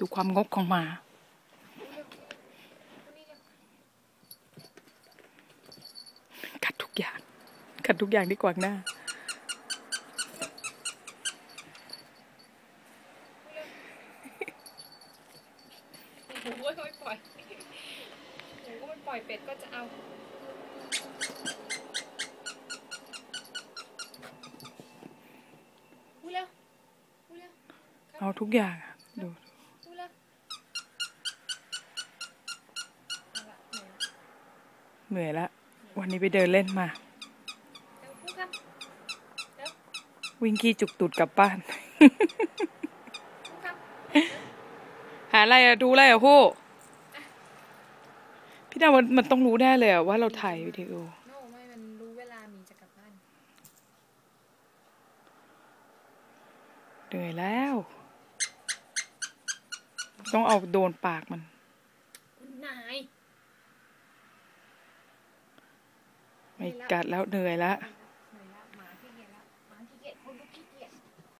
ดูความงกของหมากัดทุกอย่างกัดทุกอย่างที่กวางหน้าหมูก็ไม่ปล่อยหมูก็ไม่ปล่อยเป็ดก็จะเอาพูดแล้วพูดแล้วเอาทุกอย่างอะดู พูดแล้วเอาละ เหนื่อยละเหนื่อยละ วันนี้ไปเดินเล่นมาเร็วพูดครับวิ่งขี้จุกตูดกลับบ้านพูดครับหาอะไรอะดูอะไรอะผู้พี่ดาวมันมันต้องรู้แน่เลยอะว่าเราถ่ายวิดีโอโน่ไม่มันรู้เวลามีจะกลับบ้านเหนื่อยแล้ว ต้องเอาโดนปากมัน คุณนาย ไม่กัดแล้วเหนื่อยแล้ว